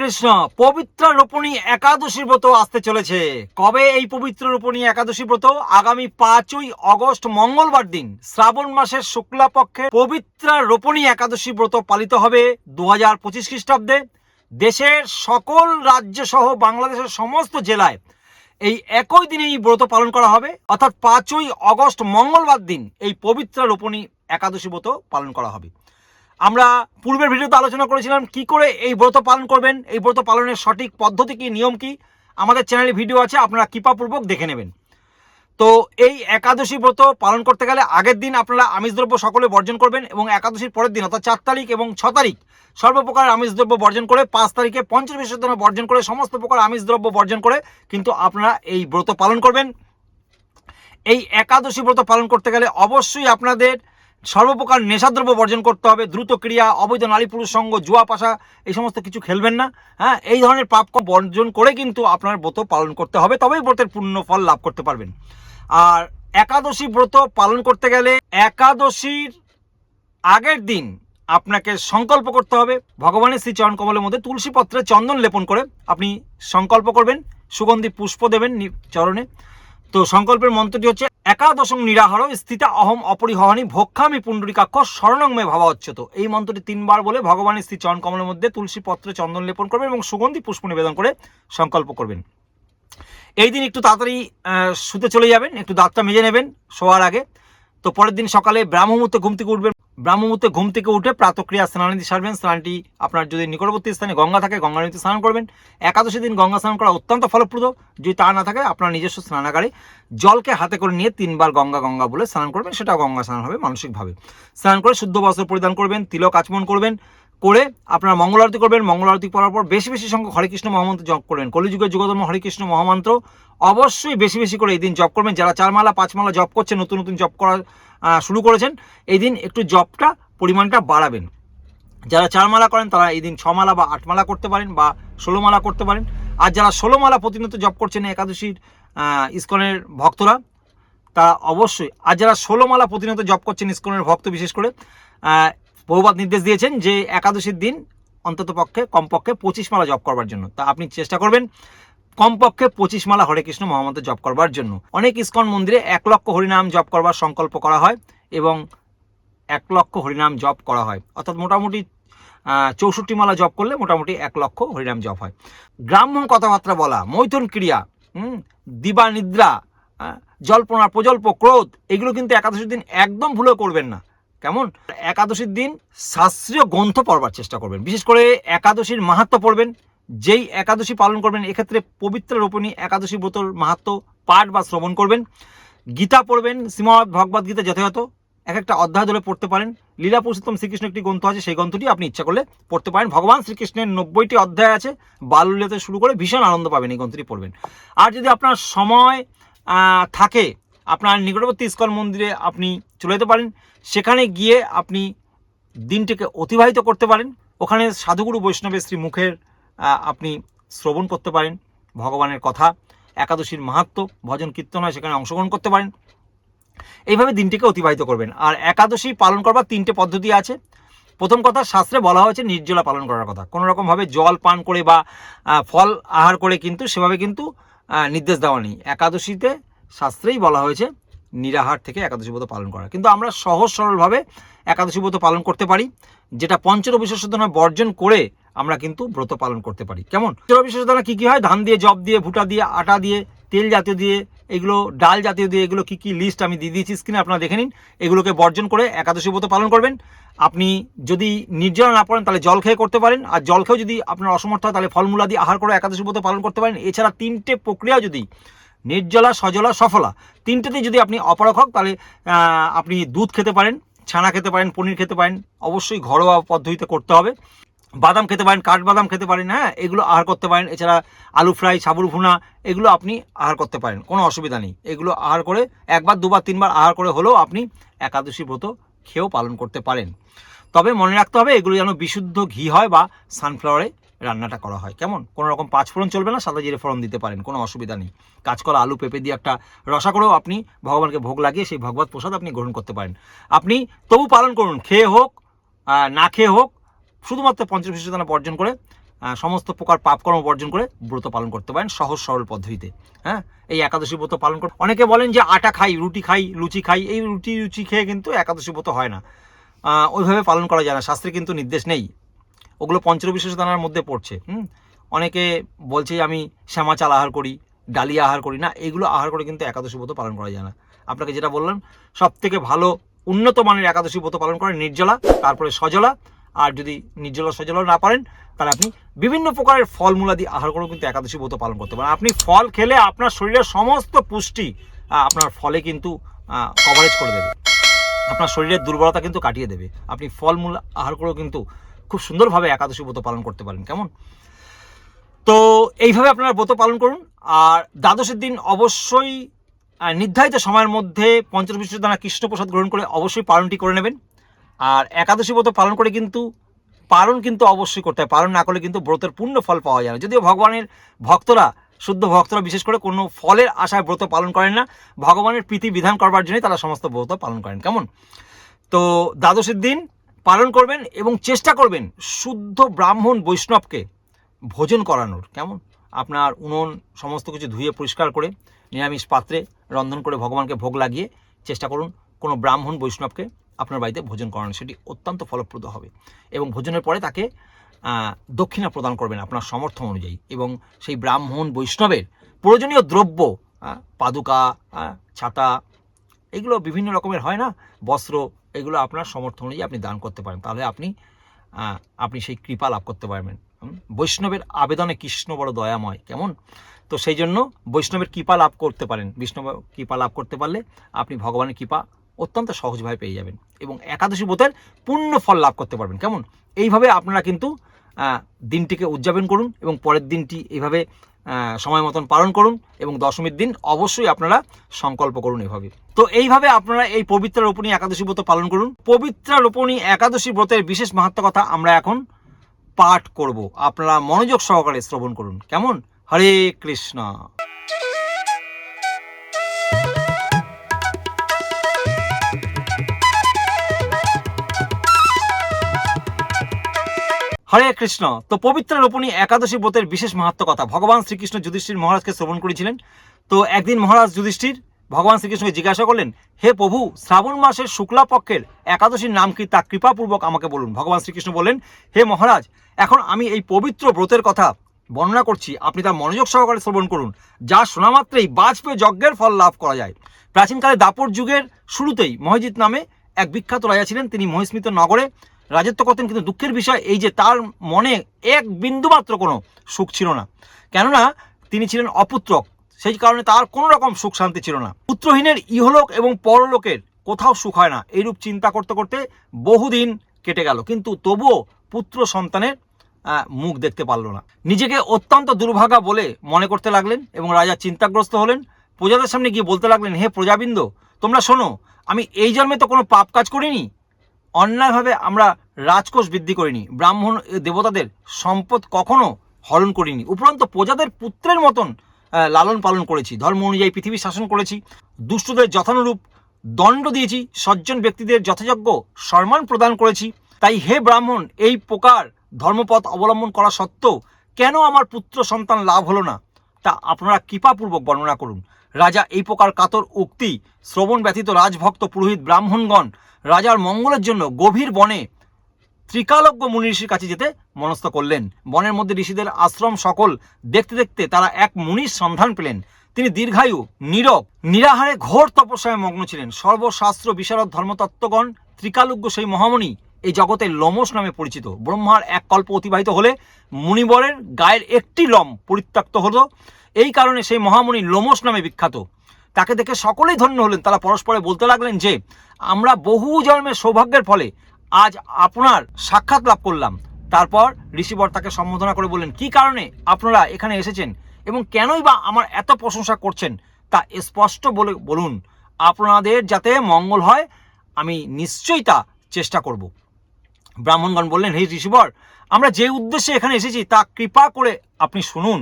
কৃষ্ণ পবিত্র রোপণী একাদশী ব্রত আসতে চলেছে। কবে এই পবিত্র রোপণী একাদশী ব্রত? আগামী পাঁচই অগস্ট, মঙ্গলবার দিন, শ্রাবণ মাসের শুক্লা পক্ষে পবিত্র রোপণী একাদশী ব্রত পালিত হবে দু হাজার পঁচিশ খ্রিস্টাব্দে। দেশের সকল রাজ্য সহ বাংলাদেশের সমস্ত জেলায় এই একই দিনে এই ব্রত পালন করা হবে। অর্থাৎ পাঁচই অগস্ট, মঙ্গলবার দিন এই পবিত্র রোপণী একাদশী ব্রত পালন করা হবে। আমরা পূর্বের ভিডিওতে আলোচনা করেছিলাম কি করে এই ব্রত পালন করবেন, এই ব্রত পালনের সঠিক পদ্ধতি কি, নিয়ম কি, আমাদের চ্যানেলে ভিডিও আছে, আপনারা কৃপাপূর্বক দেখে নেবেন। তো এই একাদশী ব্রত পালন করতে গেলে আগের দিন আপনারা আমিষ দ্রব্য সকলে বর্জন করবেন এবং একাদশীর পরের দিন, অর্থাৎ চার তারিখ এবং ছ তারিখ, সর্বপ্রকার আমিষ দ্রব্য বর্জন করে, পাঁচ তারিখে পঞ্চাশ বিসর্জন বর্জন করে, সমস্ত প্রকার আমিষ দ্রব্য বর্জন করে কিন্তু আপনারা এই ব্রত পালন করবেন। এই একাদশী ব্রত পালন করতে গেলে অবশ্যই আপনাদের সর্বপ্রকার নেশাদ্রব্য বর্জন করতে হবে, দ্রুত ক্রিয়া, অবৈধ নারী পুরুষ সঙ্গ, জুয়া, পাশা, এই সমস্ত কিছু খেলবেন না। হ্যাঁ এই ধরনের পাপ বর্জন করে কিন্তু আপনার ব্রত পালন করতে হবে, তবেই ব্রতের পূর্ণ ফল লাভ করতে পারবেন। আর একাদশী ব্রত পালন করতে গেলে একাদশীর আগের দিন আপনাকে সংকল্প করতে হবে, ভগবানের শ্রীচরণ কমলের মধ্যে তুলসী পত্রে চন্দন লেপন করে আপনি সংকল্প করবেন, সুগন্ধি পুষ্প দেবেন চরণে। তো সংকল্পের মন্ত্রটি হচ্ছে একাদশং নিরাহার স্থিতা অহম অপরিহরণী ভক্ষামি পুণ্ডরিকাক্ষ স্বর্ণং মে ভাবা অচ্যুত এই মন্ত্রটি তিনবার বলে ভগবানের স্ত্রী চরণ কমলের মধ্যে তুলসী পত্রে চন্দন লেপন করবেন এবং সুগন্ধি পুষ্প নিবেদন করে সংকল্প করবেন। এই দিন একটু তাড়াতাড়ি শুতে চলে যাবেন, একটু দাঁতটা মেজে নেবেন শোয়ার আগে। তো পরের দিন সকালে ব্রাহ্মমূর্তে ঘুম থেকে উঠবেন ব্রাহ্মমুহূর্তে ঘুম থেকে উঠে প্রাতক্রিয়া স্নানাদি সারবেন। স্নানটি আপনার যদি নিকটবর্তী স্থানে গঙ্গা থাকে, গঙ্গা নদীতে স্নান করবেন। একাদশী দিন গঙ্গা স্নান করা অত্যন্ত ফলপ্রদ। যদি তা না থাকে, আপনার নিজস্ব স্নানাগারে জলকে হাতে করে নিয়ে তিনবার গঙ্গা গঙ্গা বলে স্নান করবেন। সেটাও গঙ্গা স্নান হবে মানসিকভাবে। স্নান করে শুদ্ধ বস্ত্র পরিধান করবেন, তিলক আচমন করবেন, করে আপনার মঙ্গল আরতি করবেন। মঙ্গল আরতি করার পর বেশি বেশি সংখ্যক হরেকৃষ্ণ মহামন্ত্র জপ করবেন। কলিযুগের যুগধর্ম হরিকৃষ্ণ মহামন্ত্র অবশ্যই বেশি বেশি করে এই দিন জপ করবেন। যারা চার মালা পাঁচ মালা জপ করছে, নতুন নতুন জপ করা শুরু করেছেন, এই দিন একটু জপটা পরিমাণটা বাড়াবেন। যারা চার মালা করেন, তারা এই দিন ছ মালা বা আট মালা করতে পারেন বা ষোলো মালা করতে পারেন। আর যারা ষোলো মালা প্রতিনিয়ত জপ করছেন, একাদশীর ইস্কনের ভক্তরা, তারা অবশ্যই, আর যারা ষোলো মালা প্রতিনিয়ত জপ করছেন, ইস্কনের ভক্ত বিশেষ করে বহুবাদ নির্দেশ দিয়েছেন যে, একাদশীর দিন অন্তত পক্ষে কমপক্ষে পঁচিশ মালা জব করবার জন্য। তা আপনি চেষ্টা করবেন। কমপক্ষে পঁচিশ মালা হরে কৃষ্ণ মহামন্ত্র জপ করবার জন্য। অনেক ইস্কন মন্দিরে এক লক্ষ হরিনাম জপ করবার সংকল্প করা হয় এবং এক লক্ষ হরিনাম জপ করা হয়। অর্থাৎ মোটামুটি চৌষট্টি মালা জপ করলে মোটামুটি এক লক্ষ হরিনাম জপ হয়। গ্রাম্য কথাবার্তা বলা, মৈথুন ক্রিয়া দিবা নিদ্রা জল্পনা, প্রজল্প, ক্রোধ, এগুলো কিন্তু একাদশীর দিন একদম ভুলে করবেন না। কেমন? একাদশীর দিন শাস্ত্রীয় গ্রন্থ পড়বার চেষ্টা করবেন। বিশেষ করে একাদশীর মাহাত্ম পড়বেন। যেই একাদশী পালন করবেন, এক্ষেত্রে পবিত্র রোপণী একাদশী ব্রতর মাহাত্ম পাঠ বা শ্রবণ করবেন। গীতা পড়বেন, শ্রীমদ ভগবদ গীতা যথাযথ এক একটা অধ্যায় ধরে পড়তে পারেন। লীলা পুরুষোত্তম শ্রীকৃষ্ণ একটি গ্রন্থ আছে, সেই গ্রন্থটি আপনি ইচ্ছা করলে পড়তে পারেন। ভগবান শ্রীকৃষ্ণের নব্বইটি অধ্যায় আছে, বাল্যলীলাতে শুরু করে ভীষণ আনন্দ পাবেন এই গ্রন্থটি পড়বেন। আর যদি আপনার সময় থাকে, আপনার নিকটবর্তী ইস্কন মন্দিরে আপনি চলে যেতে পারেন। সেখানে গিয়ে আপনি দিনটিকে অতিবাহিত করতে পারেন। ওখানে সাধুগুরু বৈষ্ণবের শ্রী মুখের আপনি শ্রবণ করতে পারেন, ভগবানের কথা, একাদশীর মাহাত্ম, ভজন কীর্তন হয়, সেখানে অংশগ্রহণ করতে পারেন। এইভাবে দিনটিকে অতিবাহিত করবেন। আর একাদশী পালন করবার তিনটে পদ্ধতি আছে। প্রথম কথা, শাস্ত্রে বলা হয়েছে নির্জলা পালন করার কথা। কোনো রকমভাবে জল পান করে বা ফল আহার করে কিন্তু সেভাবে কিন্তু নির্দেশ দেওয়া নেই। একাদশীতে শাস্ত্রেই বলা হয়েছে নিরাহার থেকে একাদশী ব্রত পালন করা। কিন্তু আমরা সহজ সরলভাবে একাদশী ব্রত পালন করতে পারি। যেটা পঞ্চরবি সাধনা বর্জন করে আমরা কিন্তু ব্রত পালন করতে পারি। কেমন? পঞ্চরবি সাধনা কি কি হয়? ধান দিয়ে জব দিয়ে, ভুটা দিয়ে, আটা দিয়ে, তেল জাতীয় দিয়ে, এগুলো, ডাল জাতীয় দিয়ে, এগুলো কি কি লিস্ট আমি দিয়ে দিয়েছি স্ক্রিনে আপনারা দেখে নিন। এগুলোকে বর্জন করে একাদশী ব্রত পালন করবেন। আপনি যদি নির্জলা না পড়েন, তাহলে জল খেয়ে করতে পারেন। আর জল খেয়েও যদি আপনার অসমর্থ হয়, তাহলে ফলমূলা দিয়ে আহার করে একাদশী ব্রত পালন করতে পারেন। এছাড়া তিনটে প্রক্রিয়া যদি, নির্জলা, সজলা, সফলা তিনটেতেই যদি আপনি অপারক হন, তাহলে আপনি দুধ খেতে পারেন, ছানা খেতে পারেন, পনির খেতে পারেন। অবশ্যই ঘরোয়া পদ্ধতিতে করতে হবে। বাদাম খেতে পারেন, কাঠবাদাম খেতে পারেন হ্যাঁ এগুলো আহার করতে পারেন। এছাড়া আলু ফ্রাই, সাবুর ভুনা, এগুলো আপনি আহার করতে পারেন, কোনো অসুবিধা নেই। এগুলো আহার করে একবার, দুবার, তিনবার আহার করে হলেও আপনি একাদশী ব্রত খেয়েও পালন করতে পারেন। তবে মনে রাখতে হবে, এগুলো যেন বিশুদ্ধ ঘি হয় বা সানফ্লাওয়ারে রান্নাটা করা হয়। কেমন? কোনো রকম পাঁচ ফোড়ন চলবে না, সাদা জিরে ফোড়ন দিতে পারেন, কোনো অসুবিধা নেই। কাঁচকলা, আলু, পেঁপে দিয়ে একটা রসা করেও আপনি ভগবানকে ভোগ লাগিয়ে সেই ভগবত প্রসাদ আপনি গ্রহণ করতে পারেন। আপনি তবু পালন করুন, খেয়ে হোক না খেয়ে হোক শুধুমাত্র পঞ্চবিশদানা বর্জন করে সমস্ত প্রকার পাপকর্ম বর্জন করে ব্রত পালন করতে পারেন সহজ সরল পদ্ধতিতে হ্যাঁ? এই একাদশী ব্রত পালন করে অনেকে বলেন যে আটা খাই, রুটি খাই, লুচি খাই, এই রুটি লুচি খেয়ে কিন্তু একাদশী ব্রত হয় না। ওইভাবে পালন করা যায় না, শাস্ত্রে কিন্তু নির্দেশ নেই। ওগুলো পঞ্চবিশেষ দানার মধ্যে পড়ছে, হুম? অনেকে বলছে আমি শ্যামা চাল আহার করি, ডালিয়া আহার করি না, এগুলো আহার করে কিন্তু একাদশী ব্রত পালন করা যায় না। আপনাকে যেটা বললাম সব থেকে ভালো উন্নত মানের একাদশী ব্রত পালন করে নির্জলা, তারপরে সজলা আর যদি নির্জল সজলা না পারেন, তাহলে আপনি বিভিন্ন প্রকারের ফলমূলাদি আহার করেও কিন্তু একাদশী ব্রত পালন করতে পারেন। আপনি ফল খেলে আপনার শরীরের সমস্ত পুষ্টি আপনার ফলে কিন্তু কভারেজ করে দেবে। আপনার শরীরের দুর্বলতা কিন্তু কাটিয়ে দেবে। আপনি ফলমূল আহার করেও কিন্তু খুব সুন্দরভাবে একাদশী ব্রত পালন করতে পারেন। কেমন? তো এইভাবে আপনারা ব্রত পালন করুন। আর দ্বাদশের দিন অবশ্যই নির্ধারিত সময়ের মধ্যে পঞ্চবিশ দানা কৃষ্ণপ্রসাদ গ্রহণ করে অবশ্যই পালনটি করে নেবেন। আর একাদশী ব্রত পালন করে কিন্তু, পালন কিন্তু অবশ্যই করতে হয়। পালন না করলে কিন্তু ব্রতের পূর্ণ ফল পাওয়া যায় না। যদিও ভগবানের ভক্তরা, শুদ্ধ ভক্তরা বিশেষ করে কোনো ফলের আশায় ব্রত পালন করেন না, ভগবানের প্রীতি বিধান করবার জন্যই তারা সমস্ত ব্রত পালন করেন। কেমন? তো দ্বাদশের দিন পালন করবেন এবং চেষ্টা করবেন শুদ্ধ ব্রাহ্মণ বৈষ্ণবকে ভোজন করানোর। কেমন? আপনার উনুন, সমস্ত কিছু ধুয়ে পরিষ্কার করে, নিরামিষ পাত্রে রন্ধন করে ভগবানকে ভোগ লাগিয়ে চেষ্টা করুন কোনো ব্রাহ্মণ বৈষ্ণবকে আপনার বাড়িতে ভোজন করানো, সেটি অত্যন্ত ফলপ্রদ হবে। এবং ভোজনের পরে তাকে দক্ষিণা প্রদান করবেন আপনার সমর্থন অনুযায়ী। এবং সেই ব্রাহ্মণ বৈষ্ণবের প্রয়োজনীয় দ্রব্য পাদুকা ছাতা, এগুলো বিভিন্ন রকমের হয় না? বস্ত্র, এগুলো আপনার সমর্থন অনুযায়ী আপনি দান করতে পারেন। তাহলে আপনি আপনি সেই কৃপা লাভ করতে পারবেন। বৈষ্ণবের আবেদনে কৃষ্ণ বড় দয়াময়। কেমন? তো সেই জন্য বৈষ্ণবের কৃপা লাভ করতে পারেন। বিষ্ণব কৃপা লাভ করতে পারলে আপনি ভগবানের কৃপা অত্যন্ত সহজভাবে পেয়ে যাবেন এবং একাদশী ব্রতের পূর্ণ ফল লাভ করতে পারবেন। কেমন? এইভাবে আপনারা কিন্তু দিনটিকে উদযাপন করুন এবং পরের দিনটি এইভাবে সময় মতন পালন করুন এবং দশমীর দিন অবশ্যই আপনারা সংকল্প করুন এভাবে। তো এইভাবে আপনারা এই পবিত্র রোপণী একাদশী ব্রত পালন করুন। পবিত্র রোপণী একাদশী ব্রতের বিশেষ মাহাত্ম কথা আমরা এখন পাঠ করব। আপনারা মনোযোগ সহকারে শ্রবণ করুন। কেমন? হরে কৃষ্ণ। হরে কৃষ্ণ। তো পবিত্র রোপণী একাদশী ব্রতের বিশেষ মাহাত্ম কথা। ভগবান শ্রীকৃষ্ণ যুধিষ্ঠির মহারাজকে শ্রবণ করেছিলেন। তো একদিন মহারাজ যুধিষ্ঠির ভগবান শ্রীকৃষ্ণকে জিজ্ঞাসা করলেন, হে প্রভু, শ্রাবণ মাসের শুক্লা পক্ষের একাদশীর নাম কি তা কৃপাপূর্বক আমাকে বলুন? ভগবান শ্রীকৃষ্ণ বললেন, হে মহারাজ, এখন আমি এই পবিত্র ব্রতের কথা বর্ণনা করছি। আপনি তার মনোযোগ সহকারে শ্রবণ করুন, যা শোনা মাত্রেই বাজপেয়ী যজ্ঞের ফল লাভ করা যায়। প্রাচীনকালে দাপর যুগের শুরুতেই মহিজিৎ নামে এক বিখ্যাত রাজা ছিলেন। তিনি মহিস্মিত নগরে রাজত্ব করতেন, কিন্তু দুঃখের বিষয় এই যে তার মনে এক বিন্দুমাত্র কোনো সুখ ছিল না। কেননা তিনি ছিলেন অপুত্রক সেই কারণে তার কোনো রকম সুখ শান্তি ছিল না। পুত্রহীনের ইহলোক এবং পরলোকের কোথাও সুখ হয় না, এইরূপ চিন্তা করতে করতে বহুদিন কেটে গেল, কিন্তু তবুও পুত্র সন্তানের মুখ দেখতে পারল না। নিজেকে অত্যন্ত দুর্ভাগা বলে মনে করতে লাগলেন এবং রাজা চিন্তাগ্রস্ত হলেন। প্রজাদের সামনে গিয়ে বলতে লাগলেন, হে প্রজাবৃন্দ, তোমরা শোনো, আমি এই জন্মে তো কোনো পাপ কাজ করিনি। অন্যায়ভাবে আমরা রাজকোষ বৃদ্ধি করিনি। ব্রাহ্মণ দেবতাদের সম্পদ কখনো হরণ করিনি। উপরন্ত প্রজাদের পুত্রের মতন লালন পালন করেছি। ধর্ম অনুযায়ী পৃথিবী শাসন করেছি। দুষ্টদের যথানুরূপ দণ্ড দিয়েছি। সজ্জন ব্যক্তিদের যথাযোগ্য সম্মান প্রদান করেছি। তাই হে ব্রাহ্মণ, এই প্রকার ধর্মপথ অবলম্বন করা সত্ত্বেও কেন আমার পুত্র সন্তান লাভ হলো না? তা আপনারা কৃপাপূর্বক বর্ণনা করুন। রাজা এই প্রকার কাতর উক্তি, শ্রবণ ব্যতীত রাজভক্ত পুরোহিত ব্রাহ্মণগণ রাজার মঙ্গলের জন্য গভীর বনে ত্রিকালজ্ঞ মুনি ঋষির কাছে যেতে মনস্থ করলেন। বনের মধ্যে ঋষিদের আশ্রম সকল দেখতে দেখতে তারা এক মুনির সন্ধান পেলেন। তিনি দীর্ঘায়ু, নীরব, নিরাহারে ঘোর তপস্যায় মগ্ন ছিলেন। সর্বশাস্ত্র, বিশারদ ধর্মতত্ত্বগণ, ত্রিকালজ্ঞ সেই মহামণি এই জগতে লোমস নামে পরিচিত। ব্রহ্মার এক কল্প অতিবাহিত হলে মুনিবরের গায়ের একটি লম পরিত্যক্ত হলো। এই কারণে সেই মহামণি লোমস নামে বিখ্যাত। তাকে দেখে সকলেই ধন্য হলেন। তারা পরস্পরে বলতে লাগলেন যে, আমরা বহু জন্মের সৌভাগ্যের ফলে আজ আপনার সাক্ষাৎ লাভ করলাম। তারপর ঋষিবর তাকে সম্বোধনা করে বললেন, কি কারণে আপনারা এখানে এসেছেন এবং কেনই বা আমার এত প্রশংসা করছেন? তা স্পষ্ট বলে বলুন, আপনাদের যাতে মঙ্গল হয়, আমি নিশ্চয়ই তা চেষ্টা করব। ব্রাহ্মণগণ বললেন, হে ঋষিবর আমরা যে উদ্দেশ্যে এখানে এসেছি তা কৃপা করে আপনি শুনুন।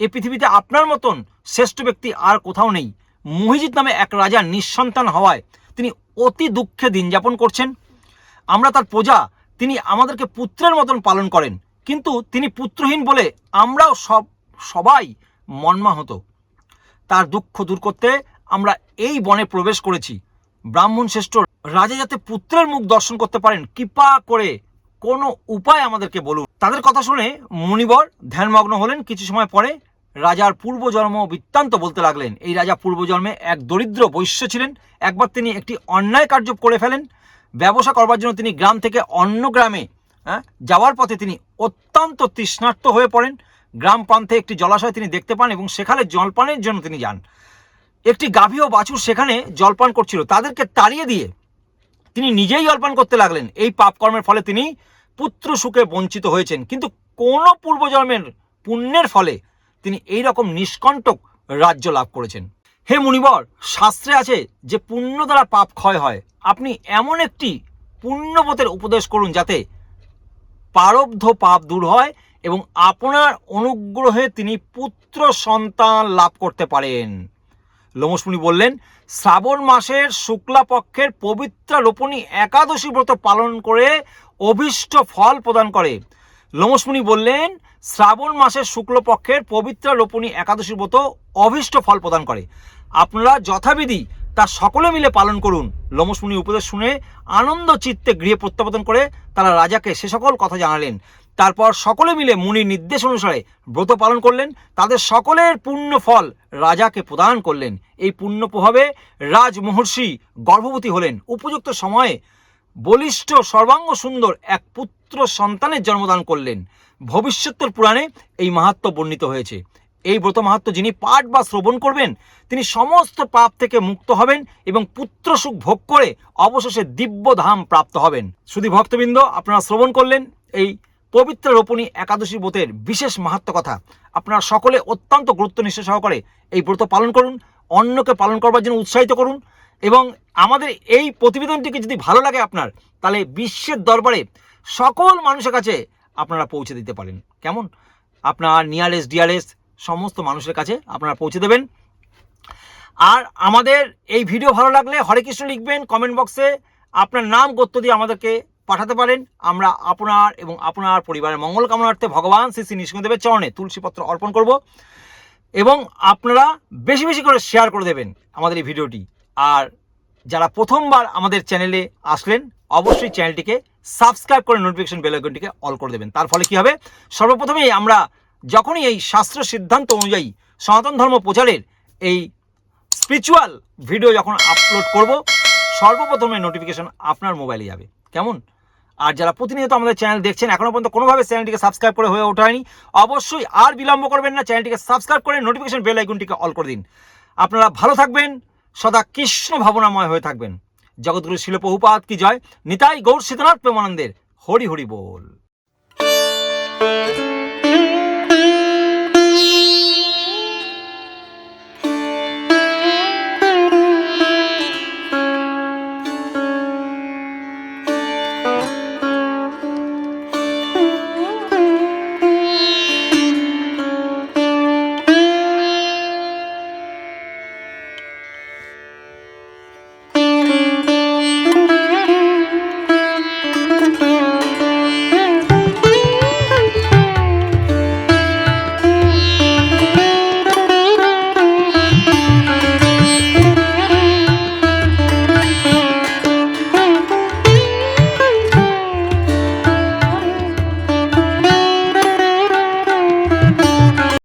এ পৃথিবীতে আপনার মতন শ্রেষ্ঠ ব্যক্তি আর কোথাও নেই। মহিজিৎ নামে এক রাজা নিঃসন্তান হওয়ায় তিনি অতি দুঃখে দিন যাপন করছেন। আমরা তার প্রজা, তিনি আমাদেরকে পুত্রের মতন পালন করেন। কিন্তু তিনি পুত্রহীন বলে আমরাও সব, সবাই মর্মাহত। তার দুঃখ দূর করতে আমরা এই বনে প্রবেশ করেছি। ব্রাহ্মণ শ্রেষ্ঠ রাজা যাতে পুত্রের মুখ দর্শন করতে পারেন, কৃপা করে কোনো উপায় আমাদেরকে বলুন। তাদের কথা শুনে মুনিবর ধ্যানমগ্ন হলেন। কিছু সময় পরে রাজার পূর্বজন্ম বৃত্তান্ত বলতে লাগলেন। এই রাজা পূর্বজন্মে এক দরিদ্র বৈশ্য ছিলেন। একবার তিনি একটি অন্যায় কার্য করে ফেলেন। ব্যবসা করবার জন্য তিনি গ্রাম থেকে অন্য গ্রামে হ্যাঁ, যাওয়ার পথে তিনি অত্যন্ত তৃষ্ণার্ত হয়ে পড়েন। গ্রাম প্রান্তে একটি জলাশয় তিনি দেখতে পান এবং সেখানে জলপানের জন্য তিনি যান। একটি গাভী ও বাছুর সেখানে জলপান করছিল। তাদেরকে তাড়িয়ে দিয়ে তিনি নিজেই জলপান করতে লাগলেন। এই পাপকর্মের ফলে তিনি পুত্র সুখে বঞ্চিত হয়েছেন। কিন্তু কোন পূর্বজন্মের পুণ্যের ফলে তিনি এই রকম নিষ্কণ্টক রাজ্য লাভ করেছেন। হে মুনিবর, শাস্ত্রে আছে যে পুণ্য দ্বারা পাপ ক্ষয় হয়। আপনি এমন একটি পুণ্যপথের উপদেশ করুন যাতে পারব্ধ পাপ দূর হয় এবং আপনার অনুগ্রহে তিনি পুত্র সন্তান লাভ করতে পারেন। লোমসমুনি বললেন, শ্রাবণ মাসের শুক্লা পক্ষের পবিত্র রোপণী একাদশী ব্রত পালন করে অভীষ্ট ফল প্রদান করে। লোমসমুনি বললেন, শ্রাবণ মাসের শুক্লপক্ষের পবিত্র রোপণী একাদশী ব্রত অভীষ্ট ফল প্রদান করে। আপনারা যথাবিধি তা সকলে মিলে পালন করুন। লোমসমুনি উপদেশ শুনে আনন্দ চিত্তে গৃহে প্রত্যাবর্তন করে তারা রাজাকে সে সকল কথা জানালেন। তারপর সকলে মিলে মুনির নির্দেশ অনুসারে ব্রত পালন করলেন। তাদের সকলের পুণ্য ফল রাজাকে প্রদান করলেন। এই পুণ্য প্রভাবে রাজ মহর্ষি গর্ভবতী হলেন। উপযুক্ত সময়ে বলিষ্ঠ, সর্বাঙ্গ সুন্দর এক পুত্র সন্তানের জন্মদান করলেন। ভবিষ্যত্তর পুরাণে এই মাহাত্ম বর্ণিত হয়েছে। এই ব্রত মাহাত্ম যিনি পাঠ বা শ্রবণ করবেন, তিনি সমস্ত পাপ থেকে মুক্ত হবেন এবং পুত্র সুখ ভোগ করে অবশেষে দিব্য ধাম প্রাপ্ত হবেন। শুধু ভক্তবৃন্দ, আপনারা শ্রবণ করলেন এই পবিত্র রোপণী একাদশী ব্রতের বিশেষ মাহাত্ম কথা। আপনারা সকলে অত্যন্ত গুরুত্ব নিশ্চয় সহকারে এই ব্রত পালন করুন অন্যকে পালন করবার জন্য উৎসাহিত করুন এবং আমাদের এই প্রতিবেদনটিকে যদি ভালো লাগে আপনার, তাহলে বিশ্বের দরবারে সকল মানুষের কাছে আপনারা পৌঁছে দিতে পারেন। কেমন? আপনার নিয়ারেস্ট, ডিয়ারেস্ট সমস্ত মানুষের কাছে আপনারা পৌঁছে দেবেন। আর আমাদের এই ভিডিও ভালো লাগলে হরে কৃষ্ণ লিখবেন কমেন্ট বক্সে আপনার নাম গোত্র দিয়ে আমাদেরকে পাঠাতে পারেন। আমরা আপনার এবং আপনার পরিবারের মঙ্গল কামনার্থে ভগবান শ্রী শ্রী নৃসিংহদেবের চরণে তুলসীপত্র অর্পণ করব এবং আপনারা বেশি বেশি করে শেয়ার করে দেবেন আমাদের এই ভিডিওটি। আর যারা প্রথমবার আমাদের চ্যানেলে আসলেন, অবশ্যই চ্যানেলটিকে সাবস্ক্রাইব করে নোটিফিকেশন বেল আইকনটিকে অল করে দেবেন। তার ফলে কি হবে? সর্বপ্রথমেই আমরা যখনই এই শাস্ত্র সিদ্ধান্ত অনুযায়ী সনাতন ধর্ম প্রচারের এই স্পিরিচুয়াল ভিডিও যখন আপলোড করব, সর্বপ্রথমে নোটিফিকেশন আপনার মোবাইলে যাবে। কেমন? আর যারা প্রতিনিয়ত আমাদের চ্যানেল দেখছেন এখনও পর্যন্ত কোনোভাবে চ্যানেলটিকে সাবস্ক্রাইব করে হয়ে ওঠায়নি অবশ্যই আর বিলম্ব করবেন না চ্যানেলটিকে সাবস্ক্রাইব করে নোটিফিকেশন বেল আইকনটিকে অল করে দিন। আপনারা ভালো থাকবেন, সদা কৃষ্ণ ভাবনাময় হয়ে থাকবেন। জগৎগুরু শিল বহুপাত কি জয়? নিতাই গৌর সীতানাথ প্রেমানন্দের হরি হরি বল।